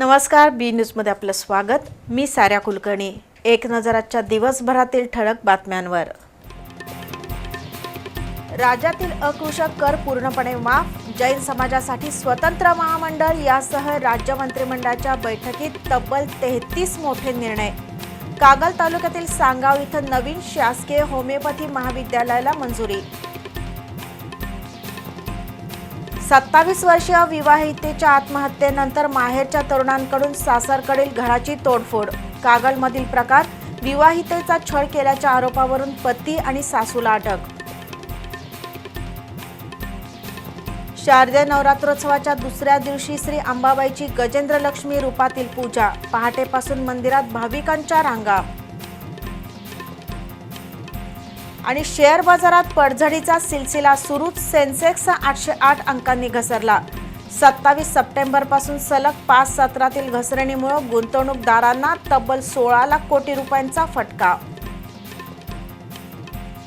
नमस्कार बी न्यूजमध्ये आपलं स्वागत. मी साऱ्या कुलकर्णी. एक नजर आजच्या दिवसभरातील ठळक बातम्यांवर. राज्यातील अकृषक कर पूर्णपणे माफ. जैन समाजासाठी स्वतंत्र महामंडळ यासह राज्य मंत्रिमंडळाच्या बैठकीत तब्बल तेहतीस मोठे निर्णय. कागल तालुक्यातील सांगाव इथं नवीन शासकीय होमिओपॅथी महाविद्यालयाला मंजुरी. सत्तावीस वर्षीय विवाहितेच्या आत्महत्येनंतर माहेरच्या तरुणांकडून सासरकडील घराची तोडफोड. कागलमधील प्रकार विवाहितेचा छळ केल्याच्या आरोपावरून पती आणि सासूला अटक. शारदीय नवरात्रोत्सवाच्या दुसऱ्या दिवशी श्री अंबाबाईची गजेंद्र लक्ष्मी रूपातील पूजा. पहाटेपासून मंदिरात भाविकांच्या रांगा. आणि शेअर बाजारात पडझडीचा सिलसिला सुरूच सेन्सेक्स आठशे आठ अंकांनी घसरला. सत्तावीस सप्टेंबरपासून सलग पाच सत्रातील घसरणीमुळे गुंतवणूकदारांना तब्बल सोळा लाख कोटी रुपयांचा फटका.